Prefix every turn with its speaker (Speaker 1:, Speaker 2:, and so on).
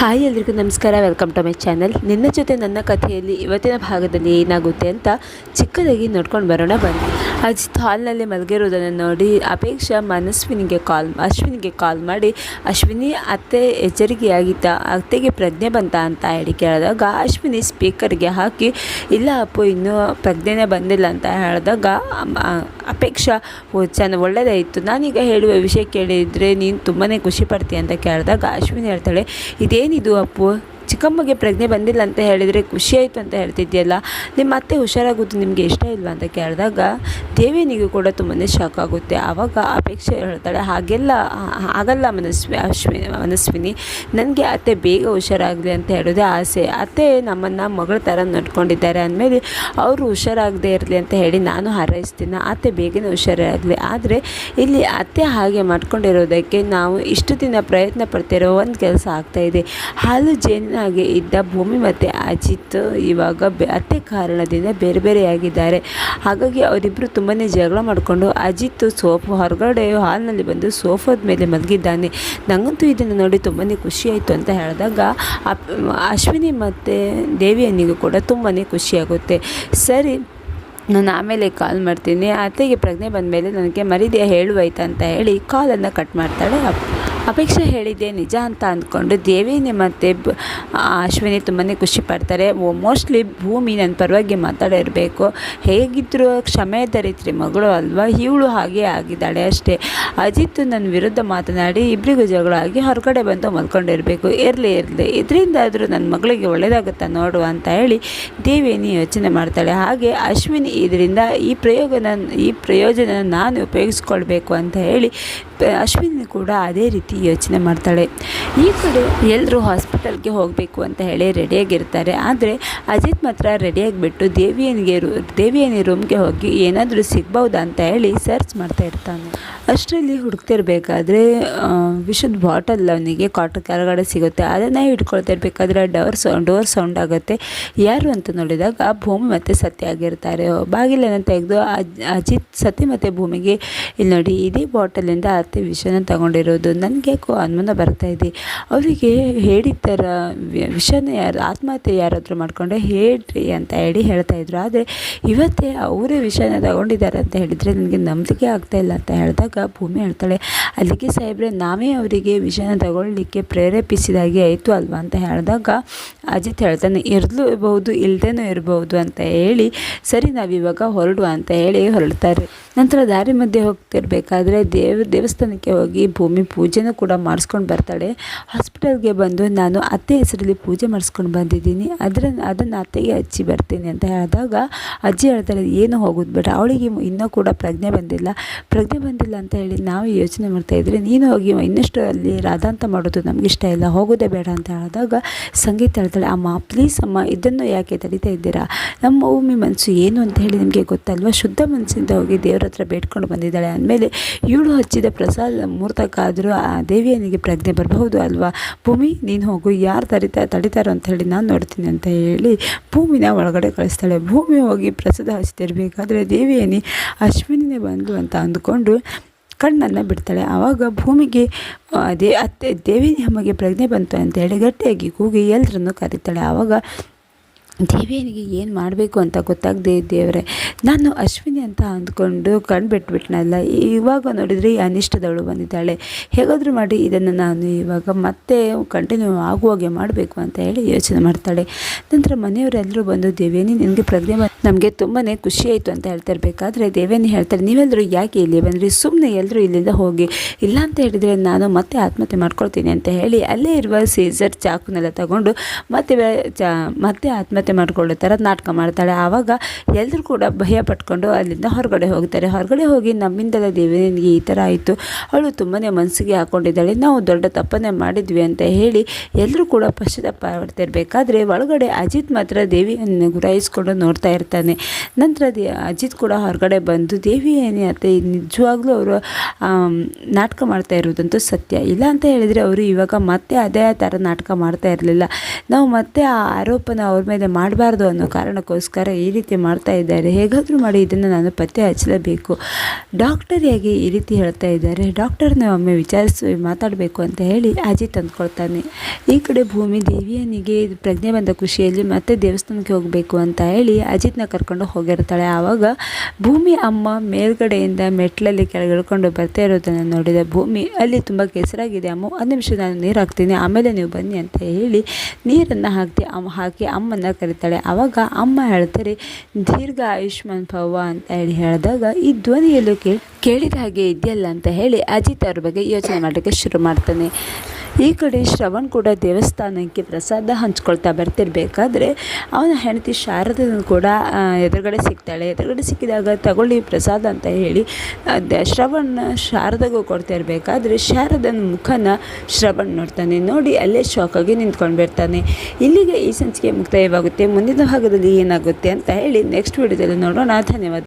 Speaker 1: Hi ಎಲ್ರಿಗೂ ನಮಸ್ಕಾರ. Welcome to my channel ನಿನ್ನ ಜೊತೆ ನನ್ನ ಕಥೆಯಲ್ಲಿ ಇವತ್ತಿನ ಭಾಗದಲ್ಲಿ ಏನಾಗುತ್ತೆ ಅಂತ ಚಿಕ್ಕದಾಗಿ ನೋಡ್ಕೊಂಡು ಬರೋಣ ಬನ್ನಿ. ಅಜಿತ್ ಹಾಲ್ನಲ್ಲಿ ಮಲಗಿರೋದನ್ನು ನೋಡಿ ಅಪೇಕ್ಷಾ ಮನಸ್ವಿನಿಗೆ ಕಾಲ್ ಅಶ್ವಿನಿಗೆ ಕಾಲ್ ಮಾಡಿ, ಅಶ್ವಿನಿ, ಅತ್ತೆ ಎಚ್ಚರಿಕೆಯಾಗಿತ್ತ ಅತ್ತೆಗೆ ಪ್ರಜ್ಞೆ ಬಂತ ಅಂತ ಹೇಳಿ ಕೇಳಿದಾಗ ಅಶ್ವಿನಿ ಸ್ಪೀಕರ್ಗೆ ಹಾಕಿ, ಇಲ್ಲ ಅಪ್ಪು, ಇನ್ನೂ ಪ್ರಜ್ಞೆನೇ ಬಂದಿಲ್ಲ ಅಂತ ಹೇಳಿದಾಗ ಅಪೇಕ್ಷಾ ಚೆನ್ನ ಒಳ್ಳೆಯದಾಯಿತು ನಾನೀಗ ಹೇಳುವ ವಿಷಯ ಕೇಳಿದರೆ ನೀನು ತುಂಬಾ ಖುಷಿ ಪಡ್ತೀಯ ಅಂತ ಕೇಳಿದಾಗ ಅಶ್ವಿನಿ ಹೇಳ್ತಾಳೆ ಇದೇನಿದು ಅಪ್ಪು ಚಿಕ್ಕಮ್ಮಗೆ ಪ್ರಜ್ಞೆ ಬಂದಿಲ್ಲ ಅಂತ ಹೇಳಿದರೆ ಖುಷಿ ಆಯಿತು ಅಂತ ಹೇಳ್ತಿದ್ಯಲ್ಲ ನಿಮ್ಮ ಅತ್ತೆ ಹುಷಾರಾಗೋದು ನಿಮಗೆ ಇಷ್ಟ ಇಲ್ವಾ ಅಂತ ಕೇಳಿದಾಗ, ದೇವಿನಿಗೂ ಕೂಡ ತುಂಬಾ ಶಾಕ್ ಆಗುತ್ತೆ. ಆವಾಗ ಅಪೇಕ್ಷೆ ಹೇಳ್ತಾಳೆ, ಹಾಗೆಲ್ಲ ಆಗಲ್ಲ ಮನಸ್ವಿ ಅಶ್ವಿನಿ ಮನಸ್ವಿನಿ, ನನಗೆ ಅತ್ತೆ ಬೇಗ ಹುಷಾರಾಗಲಿ ಅಂತ ಹೇಳೋದೇ ಆಸೆ. ಅತ್ತೆ ನಮ್ಮನ್ನು ಮಗಳ ಥರ ನಡ್ಕೊಂಡಿದ್ದಾರೆ ಅಂದಮೇಲೆ ಅವರು ಹುಷಾರಾಗದೇ ಇರಲಿ ಅಂತ ಹೇಳಿ ನಾನು ಹಾರೈಸ್ತೀನಿ. ಅತ್ತೆ ಬೇಗನೆ ಹುಷಾರಾಗಲಿ. ಆದರೆ ಇಲ್ಲಿ ಅತ್ತೆ ಹಾಗೆ ಮಾಡ್ಕೊಂಡಿರೋದಕ್ಕೆ ನಾವು ಇಷ್ಟು ದಿನ ಪ್ರಯತ್ನ ಪಡ್ತಿರೋ ಒಂದು ಕೆಲಸ ಆಗ್ತಾಯಿದೆ ಹಾಲು ಜೇನಾಗೆ ಇದ್ದ ಭೂಮಿ ಮತ್ತು ಅಜಿತ್ ಇವಾಗ ಅತ್ತೆ ಕಾರಣದಿಂದ ಬೇರೆ ಬೇರೆಯಾಗಿದ್ದಾರೆ ಹಾಗಾಗಿ ಅವರಿಬ್ಬರು ತುಂಬಾ ಜಗಳ ಮಾಡಿಕೊಂಡು ಅಜಿತ್ ಸೋಫಾ ಹೊರಗಡೆ ಹಾಲ್ನಲ್ಲಿ ಬಂದು ಸೋಫಾದ ಮೇಲೆ ಮಲಗಿದ್ದಾನೆ. ನನಗಂತೂ ಇದನ್ನು ನೋಡಿ ತುಂಬಾ ಖುಷಿಯಾಯಿತು ಅಂತ ಹೇಳಿದಾಗ ಅಶ್ವಿನಿ ಮತ್ತು ದೇವಿಯನ್ನಿಗೂ ಕೂಡ ತುಂಬಾ ಖುಷಿಯಾಗುತ್ತೆ ಸರಿ, ನಾನು ಆಮೇಲೆ ಕಾಲ್ ಮಾಡ್ತೀನಿ. ಅತ್ತೆಗೆ ಪ್ರಜ್ಞೆ ಬಂದ ಮೇಲೆ ನನಗೆ ಮರಿದೆಯ ಹೇಳುವಾಯ್ತು ಅಂತ ಹೇಳಿ ಕಾಲನ್ನು ಕಟ್ ಮಾಡ್ತಾಳೆ ಅಪೇಕ್ಷೆ ಹೇಳಿದ್ದೆ, ನಿಜ ಅಂತ ಅಂದ್ಕೊಂಡು ದೇವೇನಿ ಮತ್ತು ಅಶ್ವಿನಿ ತುಂಬಾ ಖುಷಿ ಪಡ್ತಾರೆ. ಮೋಸ್ಟ್ಲಿ ಭೂಮಿ ನನ್ನ ಪರವಾಗಿ ಮಾತಾಡಿರಬೇಕು. ಹೇಗಿದ್ದರೂ ಕ್ಷಮೆ ಧರಿತ್ರಿ ಮಗಳು ಅಲ್ವಾ? ಇವಳು ಹಾಗೆ ಆಗಿದ್ದಾಳೆ ಅಷ್ಟೇ. ಅಜಿತ್ ನನ್ನ ವಿರುದ್ಧ ಮಾತನಾಡಿ ಇಬ್ಬರಿಗೂ ಜಗಳ ಆಗಿ ಹೊರಗಡೆ ಬಂದು ಮಲ್ಕೊಂಡಿರಬೇಕು. ಇರಲಿ ಇರಲಿ. ಇದರಿಂದ ಆದರೂ ನನ್ನ ಮಗಳಿಗೆ ಒಳ್ಳೆಯದಾಗುತ್ತಾ ನೋಡು ಅಂತ ಹೇಳಿ ದೇವೇನಿ ಯೋಚನೆ ಮಾಡ್ತಾಳೆ. ಹಾಗೆ ಅಶ್ವಿನಿ ಇದರಿಂದ ಈ ಪ್ರಯೋಗನ ಈ ಪ್ರಯೋಜನ ನಾನು ಉಪಯೋಗಿಸ್ಕೊಳ್ಬೇಕು ಅಂತ ಹೇಳಿ ಅಶ್ವಿನಿ ಕೂಡ ಅದೇ ರೀತಿ ಯೋಚನೆ ಮಾಡ್ತಾಳೆ. ಈ ಕಡೆ ಎಲ್ಲರೂ ಹಾಸ್ಪಿಟಲ್ಗೆ ಹೋಗಬೇಕು ಅಂತ ಹೇಳಿ ರೆಡಿಯಾಗಿರ್ತಾರೆ ಆದರೆ ಅಜಿತ್ ಮಾತ್ರ ರೆಡಿಯಾಗಿಬಿಟ್ಟು ದೇವಿಯನಿಗೆ ರೂ, ದೇವಿಯನಿ ರೂಮ್ಗೆ ಹೋಗಿ ಏನಾದರೂ ಸಿಗ್ಬೋದಾ ಅಂತ ಹೇಳಿ ಸರ್ಚ್ ಮಾಡ್ತಾ ಇರ್ತಾನೆ. ಅಷ್ಟರಲ್ಲಿ ಹುಡುಕ್ತಿರ್ಬೇಕಾದ್ರೆ ವಿಷದ ಬಾಟಲ್ ಅವನಿಗೆ ಕಾಟರ್ ಕೆಳಗಡೆ ಸಿಗುತ್ತೆ. ಅದನ್ನು ಇಟ್ಕೊಳ್ತಾ ಇರಬೇಕಾದ್ರೆ ಡೋರ್ ಸೌಂಡ್ ಡೋರ್ ಸೌಂಡ್ ಆಗುತ್ತೆ. ಯಾರು ಅಂತ ನೋಡಿದಾಗ ಭೂಮಿ ಮತ್ತು ಸತ್ಯ ಆಗಿರ್ತಾರೆ. ಬಾಗಿಲನ್ನು ತೆಗೆದು ಅಜ್, ಅಜಿತ್ ಸತ್ಯ ಮತ್ತು ಭೂಮಿಗೆ, ಇಲ್ಲಿ ನೋಡಿ ಇದೇ ಬಾಟಲಿಂದ ಅತ್ತೆ ವಿಷನ ತಗೊಂಡಿರೋದು ನನಗೆ ಯಾಕೋ ಅನುಮಾನ ಬರ್ತಾ ಇದೆ. ಅವರಿಗೆ ಹೇಳಿದ ಥರ ವಿಷನ ಯಾರು, ಆತ್ಮಹತ್ಯೆ ಯಾರಾದರೂ ಮಾಡಿಕೊಂಡ್ರೆ ಹೇಳ್ರಿ ಅಂತ ಹೇಳಿ ಹೇಳ್ತಾ ಇದ್ರು. ಆದರೆ ಇವತ್ತೇ ಅವರೇ ವಿಷನ ತಗೊಂಡಿದ್ದಾರೆ ಅಂತ ಹೇಳಿದರೆ ನನಗೆ ನಂಬಿಕೆ ಆಗ್ತಾ ಇಲ್ಲ ಅಂತ ಹೇಳಿದಾಗ ಭೂಮಿ ಹೇಳ್ತಾಳೆ, ಅಲ್ಲಿಗೆ ಸಾಹೇಬ್ರೆ, ನಾವೇ ಅವರಿಗೆ ವಿಷನ ತಗೊಳ್ಳಿಕ್ಕೆ ಪ್ರೇರೇಪಿಸಿದಾಗೆ ಆಯಿತು ಅಲ್ವಾ? ಅಂತ ಹೇಳಿದಾಗ ಅಜಿತ್ ಹೇಳ್ತಾನೆ ಇರಲೂಬಹುದು ಇಲ್ಲದೇನೂ ಇರಬಹುದು ಅಂತ ಹೇಳಿ, ಸರಿ, ನಾವಿವಾಗ ಹೊರಡುವ ಅಂತ ಹೇಳಿ ಹೊರಡ್ತಾರೆ. ನಂತರ ದಾರಿ ಮಧ್ಯೆ ಹೋಗ್ತಿರ್ಬೇಕಾದ್ರೆ ದೇವ ದೇವಸ್ಥಾನಕ್ಕೆ ಹೋಗಿ ಭೂಮಿ ಪೂಜೆನೂ ಕೂಡ ಮಾಡಿಸ್ಕೊಂಡು ಬರ್ತಾಳೆ. ಹಾಸ್ಪಿಟಲ್ಗೆ ಬಂದು ನಾನು ಅತ್ತೆ ಹೆಸರಲ್ಲಿ ಪೂಜೆ ಮಾಡಿಸ್ಕೊಂಡು ಬಂದಿದ್ದೀನಿ. ಅದರ, ಅದನ್ನು ಅತ್ತೆಗೆ ಹಚ್ಚಿ ಬರ್ತೀನಿ ಅಂತ ಹೇಳಿದಾಗ ಅಜ್ಜಿ ಹೇಳ್ತಾಳೆ ಏನು ಹೋಗೋದು ಬೇಡ, ಅವಳಿಗೆ ಇನ್ನೂ ಕೂಡ ಪ್ರಜ್ಞೆ ಬಂದಿಲ್ಲ. ಪ್ರಜ್ಞೆ ಬಂದಿಲ್ಲ ಅಂತ ಹೇಳಿ ನಾವು ಯೋಚನೆ ಮಾಡ್ತಾ ಇದ್ರೆ, ನೀನು ಹೋಗಿ ಇನ್ನಷ್ಟು ಅಲ್ಲಿ ರಾಧಾಂತ ಮಾಡೋದು ನಮಗೆ ಇಷ್ಟ ಇಲ್ಲ, ಹೋಗೋದೇ ಬೇಡ ಅಂತ ಹೇಳಿದಾಗ ಸಂಗೀತ ಹೇಳ್ತಾಳೆ, ಅಮ್ಮ ಪ್ಲೀಸ್ ಅಮ್ಮ, ಇದನ್ನು ಯಾಕೆ ತಡಿತಾ ಇದ್ದೀರಾ? ನಮ್ಮ ಭೂಮಿ ಮನಸ್ಸು ಏನು ಅಂತ ಹೇಳಿ ನಿಮಗೆ ಗೊತ್ತಲ್ವ? ಶುದ್ಧ ಮನಸ್ಸಿಂದ ಹೋಗಿ ದೇವರ ಹತ್ರ ಬೇಡ್ಕೊಂಡು ಬಂದಿದ್ದಾಳೆ. ಅಂದಮೇಲೆ ಇವಳು ಹಚ್ಚಿದ ಪ್ರಸಾದ ಮುಹೂರ್ತಕ್ಕಾದರೂ ಆ ದೇವಿಯನಿಗೆ ಪ್ರಜ್ಞೆ ಬರಬಹುದು ಅಲ್ವಾ? ಭೂಮಿ, ನೀನು ಹೋಗು, ಯಾರು ತಡಿತಾ ತಡಿತಾರೋ ಅಂತ ಹೇಳಿ ನಾನು ನೋಡ್ತೀನಿ ಅಂತ ಹೇಳಿ ಭೂಮಿನ ಒಳಗಡೆ ಕಳಿಸ್ತಾಳೆ. ಭೂಮಿ ಹೋಗಿ ಪ್ರಸಾದ ಹಚ್ತಿರ್ಬೇಕಾದ್ರೆ ದೇವಿಯನಿ ಅಶ್ವಿನಿನೇ ಬಂದು ಅಂತ ಅಂದ್ಕೊಂಡು ಕಣ್ಣನ್ನು ಬಿಡ್ತಾಳೆ. ಆವಾಗ ಭೂಮಿಗೆ ದೇ, ಅತ್ತೆ ದೇವಿ ನಮಗೆ ಪ್ರಜ್ಞೆ ಬಂತು ಅಂತ ಹೇಳಿ ಗಟ್ಟಿಯಾಗಿ ಕೂಗಿ ಎಲ್ಲರನ್ನು ಕರೀತಾಳೆ. ಆವಾಗ ದೇವಿಯನಿಗೆ ಏನು ಮಾಡಬೇಕು ಅಂತ ಗೊತ್ತಾಗದೆ ದೇವರೇ ನಾನು ಅಶ್ವಿನಿ ಅಂತ ಅಂದ್ಕೊಂಡು ಕಣ್ಣು ಬಿಟ್ಬಿಟ್ನಲ್ಲ, ಇವಾಗ ನೋಡಿದರೆ ಈ ಅನಿಷ್ಟದವಳು ಬಂದಿದ್ದಾಳೆ. ಹೇಗಾದರೂ ಮಾಡಿ ಇದನ್ನು ನಾನು ಇವಾಗ ಮತ್ತೆ ಕಂಟಿನ್ಯೂ ಆಗುವಾಗೆ ಮಾಡಬೇಕು ಅಂತ ಹೇಳಿ ಯೋಚನೆ ಮಾಡ್ತಾಳೆ. ನಂತರ ಮನೆಯವರೆಲ್ಲರೂ ಬಂದು ದೇವೇನಿ ನಿನಗೆ ಪ್ರಜ್ಞೆ ನಮಗೆ ತುಂಬಾ ಖುಷಿಯಾಯಿತು ಅಂತ ಹೇಳ್ತಾ ಇರಬೇಕಾದ್ರೆ ದೇವೇನಿ ಹೇಳ್ತಾರೆ ನೀವೆಲ್ಲರೂ ಯಾಕೆ ಇಲ್ಲಿ ಬಂದ್ರಿ? ಸುಮ್ಮನೆ ಎಲ್ಲರೂ ಇಲ್ಲಿಂದ ಹೋಗಿ. ಇಲ್ಲ ಅಂತ ಹೇಳಿದರೆ ನಾನು ಮತ್ತೆ ಆತ್ಮಹತ್ಯೆ ಮಾಡ್ಕೊಳ್ತೀನಿ ಅಂತ ಹೇಳಿ ಅಲ್ಲೇ ಇರುವ ಸೀಸರ್ ಚಾಕುನೆಲ್ಲ ತಗೊಂಡು ಮತ್ತೆ ಚಾ ಮತ್ತೆ ಆತ್ಮಹತ್ಯೆ ಮಾಡ್ಕೊಳ್ಳೋ ಥರ ನಾಟಕ ಮಾಡ್ತಾಳೆ. ಆವಾಗ ಎಲ್ಲರೂ ಕೂಡ ಭಯ ಪಟ್ಕೊಂಡು ಅಲ್ಲಿಂದ ಹೊರಗಡೆ ಹೋಗ್ತಾರೆ. ಹೊರಗಡೆ ಹೋಗಿ ನಮ್ಮಿಂದಲೇ ದೇವಿನಿಗೆ ಈ ಥರ ಆಯಿತು. ಅವಳು ತುಂಬಾ ಮನಸ್ಸಿಗೆ ಹಾಕ್ಕೊಂಡಿದ್ದಾಳೆ ನಾವು ದೊಡ್ಡ ತಪ್ಪನ್ನೇ ಮಾಡಿದ್ವಿ ಅಂತ ಹೇಳಿ ಎಲ್ಲರೂ ಕೂಡ ಪಶ್ಚಾತ್ತಾಪ ಮಾಡ್ತಿರ್ಬೇಕಾದ್ರೆ ಒಳಗಡೆ ಅಜಿತ್ ಮಾತ್ರ ದೇವಿಯನ್ನು ಗುರಾಯಿಸ್ಕೊಂಡು ನೋಡ್ತಾ ಇರ್ತಾನೆ. ನಂತರ ದೇ, ಅಜಿತ್ ಕೂಡ ಹೊರಗಡೆ ಬಂದು, ದೇವಿ ಏನೇ ಅತ್ತೆ, ನಿಜವಾಗ್ಲೂ ಅವರು ನಾಟಕ ಮಾಡ್ತಾ ಇರೋದಂತೂ ಸತ್ಯ. ಇಲ್ಲ ಅಂತ ಹೇಳಿದರೆ ಅವರು ಇವಾಗ ಮತ್ತೆ ಅದೇ ಥರ ನಾಟಕ ಮಾಡ್ತಾ ಇರಲಿಲ್ಲ. ನಾವು ಮತ್ತೆ ಆ ಆರೋಪನ ಅವ್ರ ಮೇಲೆ ಮಾಡಬಾರ್ದು ಅನ್ನೋ ಕಾರಣಕ್ಕೋಸ್ಕರ ಈ ರೀತಿ ಮಾಡ್ತಾ ಇದ್ದಾರೆ. ಹೇಗಾದರೂ ಮಾಡಿ ಇದನ್ನು ನಾನು ಪತ್ತೆ ಹಚ್ಚಲೇಬೇಕು. ಡಾಕ್ಟರ್ ಹೇಗೆ ಈ ರೀತಿ ಹೇಳ್ತಾ ಇದ್ದಾರೆ. ಡಾಕ್ಟರ್ನ ಒಮ್ಮೆ ವಿಚಾರಿಸಿ ಮಾತಾಡಬೇಕು ಅಂತ ಹೇಳಿ ಅಜಿತ್ ಅಂದ್ಕೊಳ್ತಾನೆ ಈ ಕಡೆ ಭೂಮಿ ದೇವಿಯನಿಗೆ ಪ್ರಜ್ಞೆ ಬಂದ ಖುಷಿಯಲ್ಲಿ ಮತ್ತೆ ದೇವಸ್ಥಾನಕ್ಕೆ ಹೋಗಬೇಕು ಅಂತ ಹೇಳಿ ಅಜಿತ್ನ ಕರ್ಕೊಂಡು ಹೋಗಿರ್ತಾಳೆ. ಆವಾಗ ಭೂಮಿ ಅಮ್ಮ ಮೇಲ್ಗಡೆಯಿಂದ ಮೆಟ್ಲಲ್ಲಿ ಕೆಳಗಿಳ್ಕೊಂಡು ಬರ್ತಾ ಇರೋದನ್ನು ನೋಡಿದ ಭೂಮಿ, ಅಲ್ಲಿ ತುಂಬ ಕೆಸರಾಗಿದೆ. ಅಮ್ಮ, ಒಂದು ನಿಮಿಷ ನಾನು ನೀರು ಹಾಕ್ತೀನಿ. ಆಮೇಲೆ ನೀವು ಬನ್ನಿ ಅಂತ ಹೇಳಿ ನೀರನ್ನು ಹಾಕಿ ಅಮ್ಮ ಹಾಕಿ ಅಮ್ಮನ ಕರೀತಾಳೆ. ಆವಾಗ ಅಮ್ಮ ಹೇಳ್ತಾರೆ, ದೀರ್ಘ ಆಯುಷ್ಮಾನ್ ಪವ ಅಂತ ಹೇಳಿ ಹೇಳಿದಾಗ, ಈ ಧ್ವನಿಯಲ್ಲೂ ಕೇಳಿ, ಕೇಳಿದ ಹಾಗೆ ಇದೆಯಲ್ಲ ಅಂತ ಹೇಳಿ ಅಜಿತ್ ಅವ್ರ ಬಗ್ಗೆ ಯೋಚನೆ ಮಾಡೋಕ್ಕೆ ಶುರು ಮಾಡ್ತಾನೆ. ಈ ಕಡೆ ಶ್ರವಣ್ ಕೂಡ ದೇವಸ್ಥಾನಕ್ಕೆ ಪ್ರಸಾದ ಹಂಚ್ಕೊಳ್ತಾ ಬರ್ತಿರ್ಬೇಕಾದ್ರೆ ಅವನ ಹೆಂಡತಿ ಶಾರದನು ಕೂಡ ಎದುರುಗಡೆ ಸಿಗ್ತಾಳೆ. ಎದುರುಗಡೆ ಸಿಕ್ಕಿದಾಗ ತಗೊಳ್ಳಿ ಪ್ರಸಾದ ಅಂತ ಹೇಳಿ ಶ್ರವಣ್ ಶಾರದಗೂ ಕೊಡ್ತಾ ಇರಬೇಕಾದ್ರೆ ಶಾರದನ ಮುಖನ ಶ್ರವಣ್ ನೋಡ್ತಾನೆ. ನೋಡಿ ಅಲ್ಲೇ ಶಾಕಾಗಿ ನಿಂತ್ಕೊಂಡು ಬಿಡ್ತಾನೆ. ಇಲ್ಲಿಗೆ ಈ ಸಂಚಿಕೆ ಮುಕ್ತಾಯವಾಗುತ್ತೆ. ಮುಂದಿನ ಭಾಗದಲ್ಲಿ ಏನಾಗುತ್ತೆ ಅಂತ ಹೇಳಿ ನೆಕ್ಸ್ಟ್ ವಿಡಿಯೋದಲ್ಲಿ ನೋಡೋಣ. ಧನ್ಯವಾದ.